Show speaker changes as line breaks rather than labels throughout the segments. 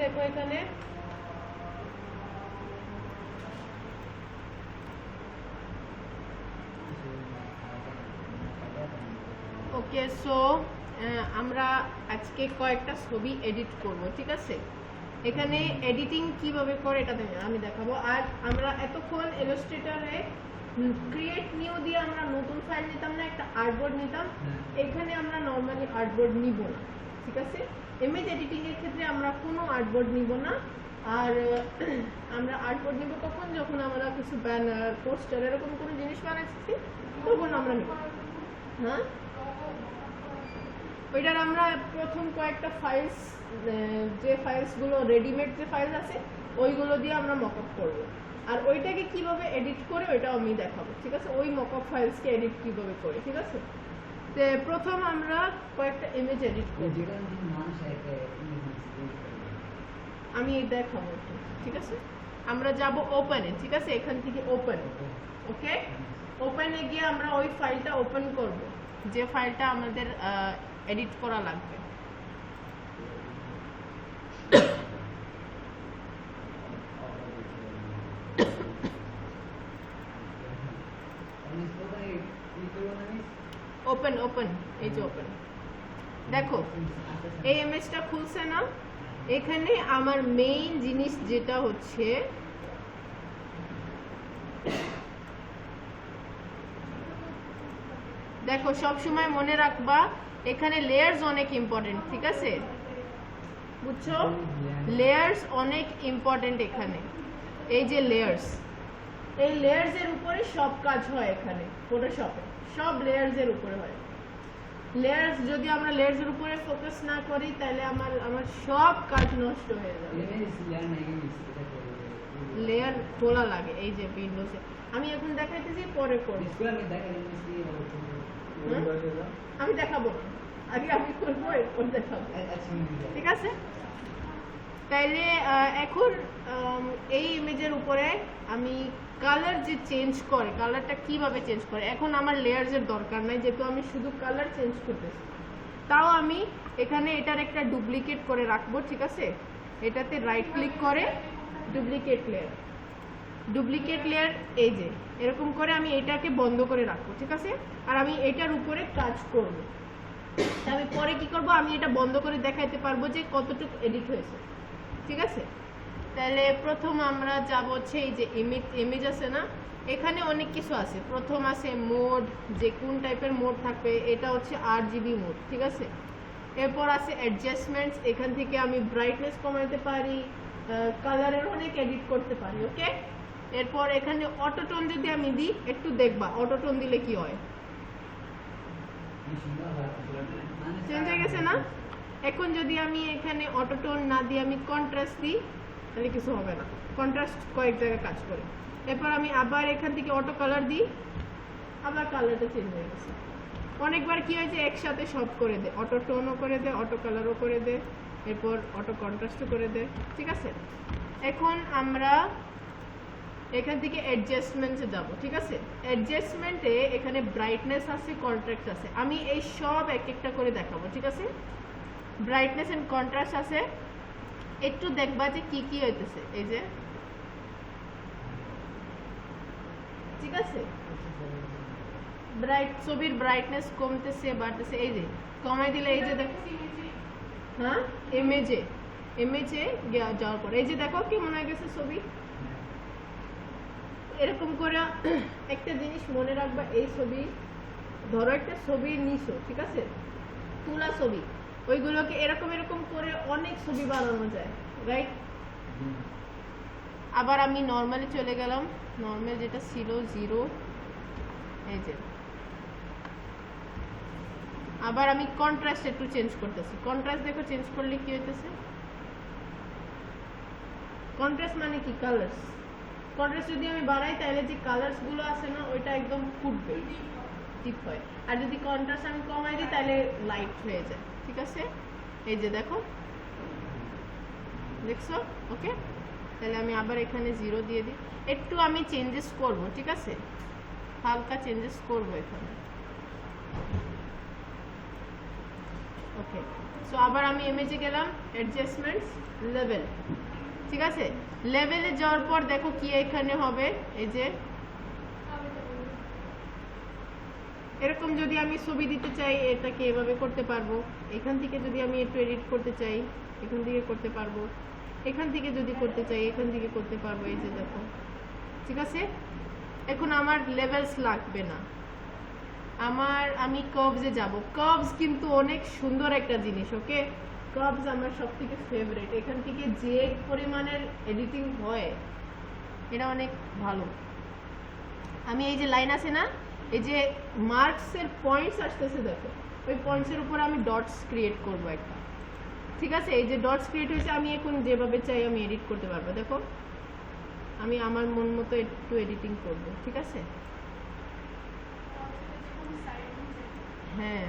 দেখো এখানে okay so আমরা আজকে কয়েকটা ছবি এডিট করব ঠিক আছে? এখানে এডিটিং কীভাবে করে এটা আমি দেখাবো। আর আমরা এতক্ষণ ইলাস্ট্রেটরে ক্রিয়েট নিউ দিয়ে আমরা নতুন ফাইল নিতাম না একটা আর্টবোর্ড নিতাম। এখানে আমরা নর্মালি আর্টবোর্ড নিব না ঠিক আছে? ইমেজ এডিটিং এর ক্ষেত্রে আমরা কোনো আর্টবোর্ড নিব না। আর, আমরা আর্টবোর্ড নিব কখন? যখন আমরা কিছু ব্যানার পোস্টার এরকম কোনো জিনিস বানাচ্ছি, তখন আমরা নিব। হ্যাঁ? ওইটার আমরা প্রথম কয়েকটা ফাইলস যে ফাইলসগুলো রেডিমেড যে ফাইলস আছে, ওইগুলো দিয়ে আমরা মকআপ করব। আর ওইটাকে কীভাবে এডিট করে, ওইটাও আমি দেখাবো, ঠিক আছে? ওই মকআপ ফাইলসকে এডিট কীভাবে করে, ঠিক আছে? তে প্রথম আমরা কয়েকটা ইমেজ এডিট করব আমি দেখাবো ঠিক আছে? আমরা যাব ওপেনে ঠিক আছে? এখান থেকে ওপেন ওকে ওপেনে গিয়ে আমরা ওই ফাইলটা ওপেন করব যে ফাইলটা আমাদের এডিট করা লাগবে। ওপেন ওপেন এই যে ওপেন দেখো এই ইমেজটা খুলছে না। এখানে আমার মেইন জিনিস যেটা হচ্ছে দেখো সব সময় মনে রাখবা এখানে লেয়ার্স অনেক ইম্পর্টেন্ট ঠিক আছে? বুঝছ? লেয়ার্স অনেক ইম্পর্টেন্ট এখানে। এই যে লেয়ার্স এই লেয়ার্স এর উপরে সব কাজ হয় এখানে ফটোশপে সব লেয়ার্স এর উপরে হয়। লেয়ার্স যদি আমরা লেয়ার্স এর উপরে ফোকাস না করি তাহলে আমার আমার সব কাজ নষ্ট হয়ে যাবে। লেয়ার তোলা লাগে এই যে উইন্ডোজে আমি এখন দেখাইতেছি পরে করি আমি দেখাবো। আগে আমি করব এরপর দেখাবো। ঠিক আছে? তাইলে এখন এই ইমেজের উপরে আমি কালার যে চেঞ্জ করে, কালারটা কীভাবে চেঞ্জ করে? এখন আমার লেয়ার্সের দরকার নাই, যেহেতু আমি শুধু কালার চেঞ্জ করতেছি। তাও আমি এখানে এটার একটা ডুপ্লিকেট করে রাখব, ঠিক আছে? এটাতে রাইট ক্লিক করে ডুপ্লিকেট লেয়ার ডুপ্লিকেট লেয়ার এই যে, এরকম করে আমি এটাকে বন্ধ করে রাখব, ঠিক আছে? আর আমি এটার উপরে কাজ করব। আমি পরে কি করব? আমি এটা বন্ধ করে দেখাইতে পারব যে কতটুকু এডিট হয়েছে, ঠিক আছে? তাহলে প্রথম আমরা যাব হচ্ছে এই যে ইমেজ ইমেজ আছে না? এখানে অনেক কিছু আছে। প্রথম আছে মোড যে কোন টাইপের মোড থাকবে এটা হচ্ছে আট জিবি মোড ঠিক আছে? এরপর আছে অ্যাডজাস্টমেন্টস এখান থেকে আমি ব্রাইটনেস কমাতে পারি কালারের অনেক এডিট করতে পারি ওকে এরপর এখানে অটোটোন যদি আমি দিই একটু দেখবা অটোটোন দিলে কি হয়? চেঞ্জ হয়ে গেছে না? এখন যদি আমি এখানে অটোটোন না দিয়ে আমি কন্ট্রাস্ট দিই তাহলে কিছু হবে না। কন্ট্রাস্ট কয়েক জায়গায় কাজ করে। এরপর আমি আবার এখান থেকে অটো কালার দিই। আবার কালারটা চেঞ্জ হয়ে গেছে। অনেকবার কি হয়েছে, একসাথে সব করে দে। অটো টোনও করে দে অটো কালারও করে দে। এরপর অটো কন্ট্রাস্টও করে দে। ঠিক আছে? এখন আমরা এখান থেকে অ্যাডজাস্টমেন্টে যাব। ঠিক আছে? অ্যাডজাস্টমেন্টে এখানে ব্রাইটনেস আছে কন্ট্রাস্ট আছে। আমি এই সব এক একটা করে দেখাবো। ঠিক আছে? ব্রাইটনেস অ্যান্ড কন্ট্রাস্ট আছে। একটু দেখবা যে কি কি হইতেছে। এই যে। ঠিক আছে? ব্রাইট ছবির ব্রাইটনেস কমতেছে, বাড়তেছে। এই যে, কমাই দিলে এই যে দেখো হ্যাঁ? ইমেজে ইমেজে যাওয়ার পর। এই যে দেখো কেমন হয়ে গেছে ছবি। এরকম করে একটা জিনিস মনে রাখবা, এই ছবি, ধরো একটা ছবি নিছো, ঠিক আছে? তুলা ছবি। ওইগুলোকে এরকম এরকম করে অনেক ছবি বানানো যায় রাইট আবার আমি নর্মালে চলে গেলাম নর্মাল যেটা ছিল জিরো এই যে। আবার আমি কন্ট্রাস্ট একটু চেঞ্জ করতেছি। কন্ট্রাস্ট দেখো চেঞ্জ করলে কি হইতেছে? কন্ট্রাস্ট মানে কি? কালার্স কন্ট্রাস্ট যদি আমি বাড়াই তাহলে যে কালার্সগুলো আছে না, ওইটা একদম ফুটবে। ডিপ হয়। আর যদি কন্ট্রাস্ট আমি কমাই দিই, তাহলে লাইট হয়ে যায়। ঠিক আছে? এই যে দেখো। দেখছ? ওকে তাহলে আমি আবার এখানে জিরো দিয়ে দিই। একটু আমি চেঞ্জেস করব, ঠিক আছে? হালকা চেঞ্জেস করব এখানে। ওকে সো আবার আমি ইমেজে গেলাম অ্যাডজাস্টমেন্টস লেভেল ঠিক আছে? লেভেলে যাওয়ার পর দেখো কি এখানে হবে? এই যে এরকম যদি আমি ছবি দিতে চাই, এটাকে এভাবে করতে পারব। এখান থেকে যদি আমি একটু এডিট করতে চাই, এখান থেকে করতে পারব। এখান থেকে যদি করতে চাই, এখান থেকে করতে পারব। এই যে দেখো। ঠিক আছে? এখন আমার লেভেলস লাগবে না। আমার, আমি কার্ভসে যাব। কার্ভস কিন্তু অনেক সুন্দর একটা জিনিস, ওকে? কার্ভস আমার সব থেকে ফেভারিট এখান থেকে যে পরিমাণের এডিটিং হয়, এটা অনেক ভালো। আমি এই যে লাইন আছে না? এই যে মার্কসের পয়েন্টস আসতেছে দেখো, ওই পয়েন্টসের উপর আমি ডটস ক্রিয়েট করব একটা। ঠিক আছে? এই যে ডটস ক্রিয়েট হয়েছে, আমি এখন যেভাবে চাই আমি এডিট করতে পারব। দেখো, আমি আমার মন মতো একটু এডিটিং করব, ঠিক আছে? হ্যাঁ।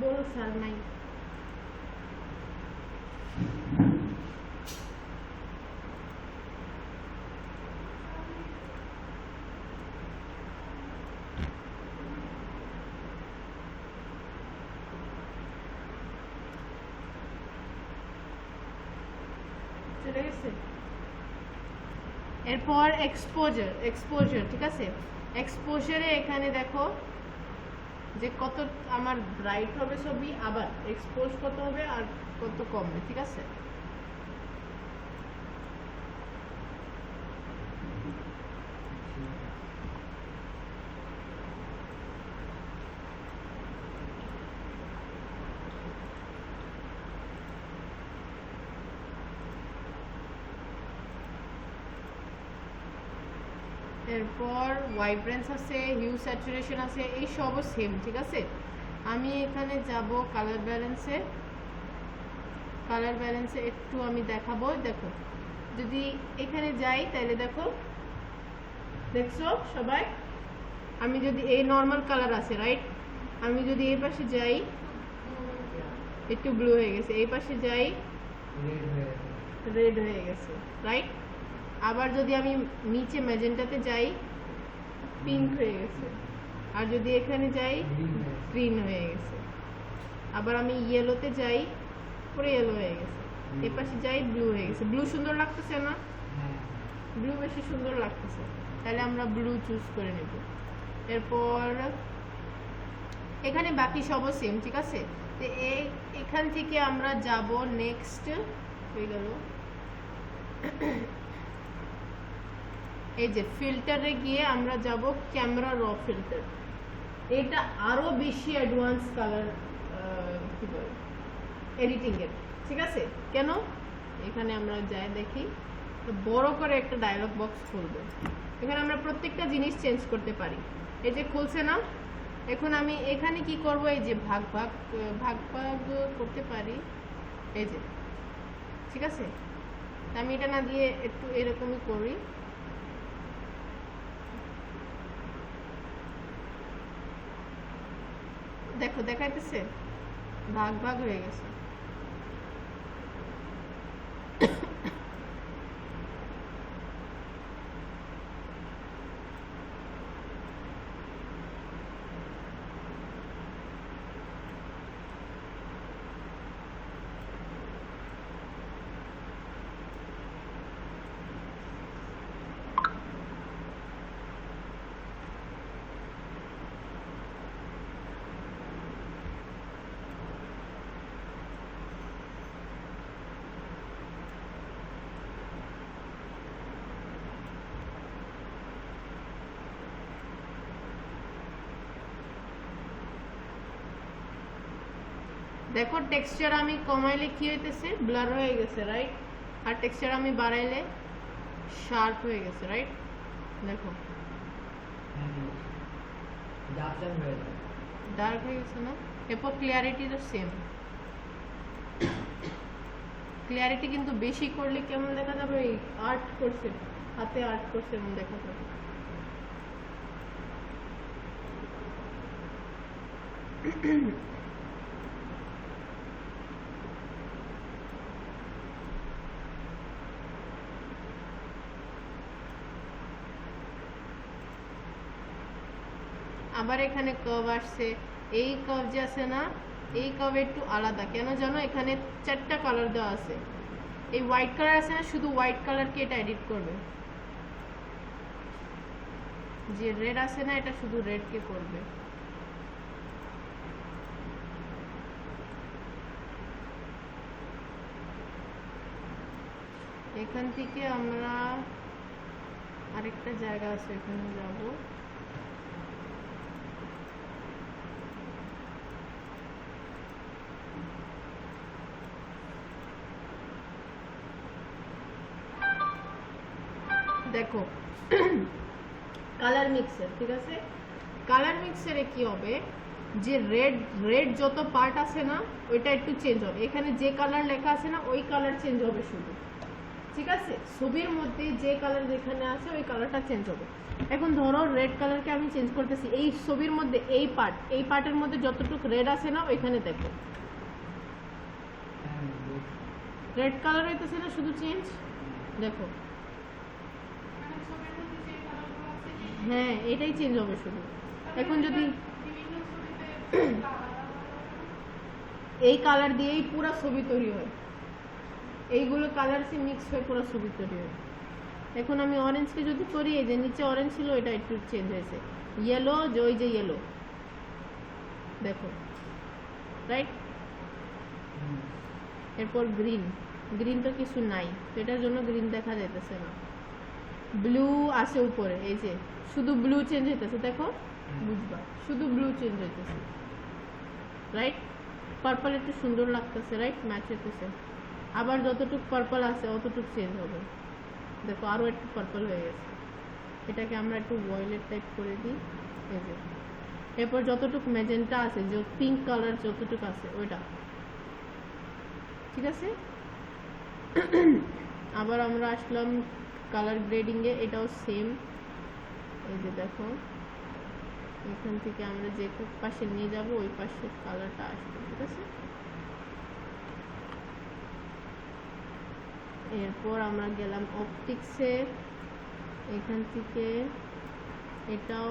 বড় স্যার নাই চলে গেছে এরপর এক্সপোজার এক্সপোজার ঠিক আছে এক্সপোজারে এখানে দেখো যে কত আমার ব্রাইট হবে ছবি, আবার এক্সপোজ কত হবে আর কত কমবে, ঠিক আছে? এরপর ভাইব্রেন্স আছে হিউ স্যাচুরেশন আছে, এই সবও সেম ঠিক আছে? আমি এখানে যাব কালার ব্যালেন্সে কালার ব্যালেন্সে একটু আমি দেখাবো, দেখো। যদি এখানে যাই, তাহলে দেখো। দেখছ সবাই? আমি যদি এই নর্মাল কালার আছে রাইট আমি যদি এই পাশে যাই, একটু ব্লু হয়ে গেছে। এই পাশে যাই রেড হয়ে গেছে রাইট আবার যদি আমি নিচে ম্যাজেন্টাতে যাই পিঙ্ক হয়ে গেছে। আর যদি এখানে যাই গ্রিন হয়ে গেছে। আবার আমি ইয়েলোতে যাই পুরো ইয়েলো হয়ে গেছে। এপাশে যাই ব্লু হয়ে গেছে। ব্লু সুন্দর লাগতেছে না? ব্লু বেশি সুন্দর লাগতেছে। তাহলে আমরা ব্লু চুজ করে নেব। এরপর এখানে বাকি সবও সেম ঠিক আছে? তো এই এখান থেকে আমরা যাব নেক্সট হয়ে গেল। এই যে ফিল্টারে গিয়ে আমরা যাব ক্যামেরা র ফিল্টার এটা আরও বেশি অ্যাডভান্স কালার কি বলে এডিটিং এর। ঠিক আছে? কেন? এখানে আমরা যাই দেখি। বড় করে একটা ডায়লগ বক্স খুলবে। এখানে আমরা প্রত্যেকটা জিনিস চেঞ্জ করতে পারি। এই যে খুলছে না? এখন আমি এখানে কি করব? এই যে ভাগ ভাগ ভাগ ভাগ করতে পারি। এই যে, ঠিক আছে? আমি এটা না দিয়ে একটু এরকমই করি। দেখো দেখাইতেছে। ভাগ ভাগ হয়ে গেছে। দেখো টেক্সচার আমি কমাইলে কি হইতেছে? ব্লার হয়ে গেছে রাইট আর টেক্সচার আমি বাড়াইলে শার্প হয়ে গেছে রাইট দেখো। ডার্ক হয়ে গেছে। না? এরপর ক্লিয়ারিটিটা সেম ক্লিয়ারিটি কিন্তু বেশি করলে কেমন দেখা যাবে? আর্ট করছে হাতে আর্ট করছে এমন দেখা যাবে। আবার এখানে কার্ভ আসছে। এই কার্ভ যে আছে না, এই কার্ভ একটু আলাদা। কেন জানো? এখানে চারটা কালার দেওয়া আছে। এই হোয়াইট কালার আছে না, শুধু হোয়াইট কালারকে এটা এডিট করবে। যে রেড আছে না, এটা শুধু রেডকে করবে। এখান থেকে আমরা আরেকটা জায়গা আছে এখানে যাব দেখো কালার মিক্সার ঠিক আছে? কালার মিক্সারে কি হবে? যে রেড রেড যত পার্ট আছে না ওইটা একটু চেঞ্জ হবে। এখানে যে কালার লেখা আছে না ওই কালার চেঞ্জ হবে শুধু। ঠিক আছে? ছবির মধ্যে যে কালার যেখানে আছে ওই কালারটা চেঞ্জ হবে। এখন ধরো রেড কালারকে আমি চেঞ্জ করতেছি। এই ছবির মধ্যে এই পার্ট এই পার্টের মধ্যে যতটুকু রেড আছে না ওইখানে দেখো। রেড কালার হইতেছে না শুধু চেঞ্জ দেখো। হ্যাঁ এটাই চেঞ্জ হবে শুধু। এখন যদি এই কালার দিয়েই পুরো ছবি তৈরি হয়। এইগুলো কালার সে মিক্স হয়ে পুরো ছবি তৈরি হয়। এখন আমি অরেঞ্জকে যদি করি এই যে নিচে অরেঞ্জ ছিল এটা একটু চেঞ্জ হয়েছে। ইয়েলো যে ওই যে ইয়েলো দেখো রাইট এরপর গ্রিন গ্রিন তো কিছু নাই, তো এটার জন্য গ্রিন দেখা যাইতেছে না। ব্লু আছে উপরে, এই যে। শুধু ব্লু চেঞ্জ হইতেছে, দেখো। বুঝবা, শুধু ব্লু চেঞ্জ হইতেছে। রাইট পার্পল একটু সুন্দর লাগতেছে রাইট ম্যাচ হইতেছে। আবার যতটুকু পার্পল আছে, অতটুকু চেঞ্জ হবে। দেখো আরও একটু পার্পল হয়ে গেছে। এটাকে আমরা একটু ভয়েলেট টাইপ করে দিই। এই যে। এরপর যতটুকু ম্যাজেন্টা আছে, যে পিঙ্ক কালার যতটুকু আছে, ওইটা। ঠিক আছে? আবার আমরা আসলাম কালার গ্রেডিংয়ে এটাও সেম এই যে দেখো, এখান থেকে আমরা যে পাশে নিয়ে যাব, ওই পাশের কালারটা আসবে, ঠিক আছে? এরপর আমরা গেলাম অপটিক্সে। এখান থেকে এটাও,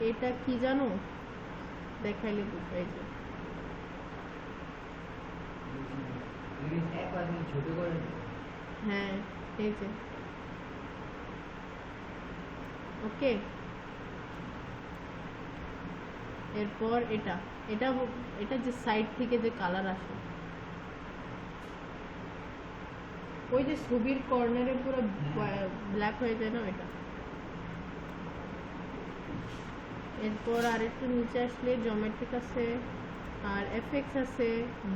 এটা কি জানো? দেখাইলে বুঝবে, এই যে। হ্যাঁ এই যে। ওকে? এরপর এটা। এটা এটা যে সাইড থেকে যে কালার আসে। ওই যে ছবির কর্নারে পুরো ব্ল্যাক হয়ে যায় না এটা এরপর আর একটু নিচে আসলে জমেট্রিক আছে আর এফেক্টস আছে।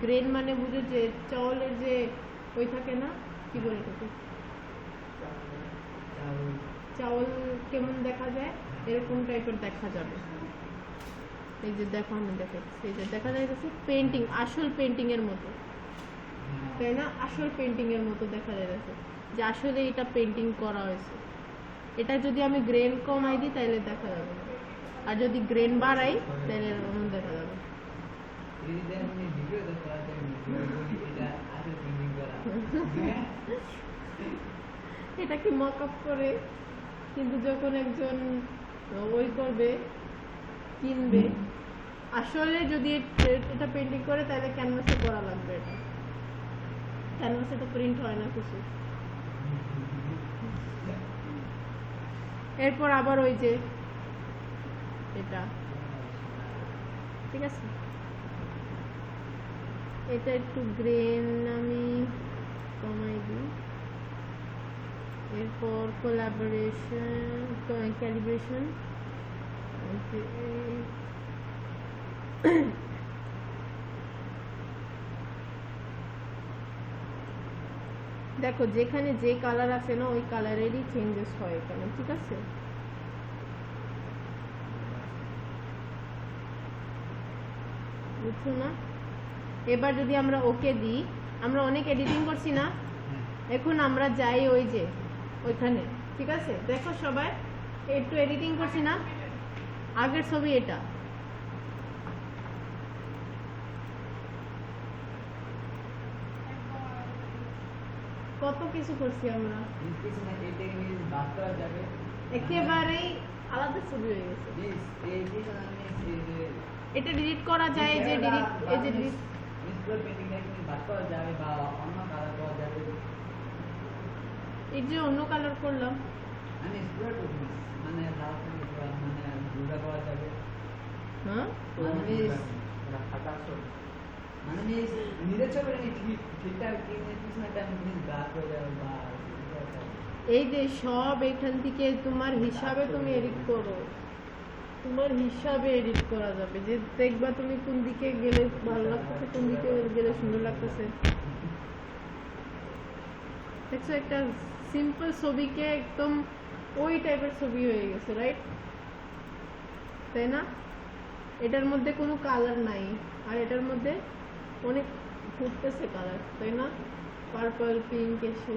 গ্রেন মানে বুঝো যে চাউলের যে ওই থাকে না? কি বলে এটাকে? চাউল কেমন দেখা যায় এরকম টাইপের দেখা যাবে। এই যে দেখো আমি দেখাচ্ছি এই যে দেখা যাইতেছে পেন্টিং আসল পেন্টিং এর মতো। তাই না? আসল পেন্টিং এর মতো দেখা যাইতেছে যে আসলে এটা পেন্টিং করা হয়েছে। এটা যদি আমি গ্রেন কমাই দিই তাহলে দেখা যাবে। আর যদি গ্রেন বাড়াই তাহলে এরকম দেখা যাবে।
এটা
এটাকে মক আপ করে? কিন্তু যখন একজন ওই করবে কিনবে আসলে যদি এটা পেন্টিং করে তাহলে ক্যানভাসে করা লাগবে এটা। ক্যানভাসে তো প্রিন্ট হয় না কিছু। এরপর আবার ওই যে এটা। ঠিক আছে? এটা একটু গ্রেন আমি কমাই দিই। এরপর কোলাবরেশন ক্যালিব্রেশন দেখো যেখানে যে কালার আছে না ওই কালারেরই চেঞ্জেস হয় এখানে ঠিক আছে? বুঝছ না? এবার যদি আমরা ওকে দিই আমরা অনেক এডিটিং করছি না? এখন আমরা যাই ওই যে ওইখানে। ঠিক আছে? দেখো সবাই, একটু এডিটিং করছি না। আগের ছবি এটা। কত কিছু করছি আমরা। একেবারেই আলাদা ছবি হয়ে গেছে। এটা ডিলিট করা যায় যে ডিলিট এই যে
বাদ করা যাবে বা অন্য কালার করা যাবে?
এই যে অন্য কালার করলাম।
আমি পেন্টিং মানে লাল মানে দুটা করা যাবে।
হ্যাঁ?
মানে মানে মিস নিজের ছবি ঠিক ঠিকঠাক কিনে পিছনেটা মিস বাদ করে যাবে বা
এই যে সব এখান থেকে তোমার হিসাবে তুমি এডিট করো। তোমার হিসাবে এডিট করা যাবে। যে দেখবা তুমি কোন দিকে গেলে ভালো লাগতেছে কোন দিকে গেলে সুন্দর লাগতেছে। দেখছ একটা সিম্পল ছবিকে একদম ওই টাইপের ছবি হয়ে গেছে রাইট তাই না এটার মধ্যে কোনো কালার নাই আর এটার মধ্যে অনেক ফুটতেছে কালার তাই না পার্পল পিঙ্ক এসে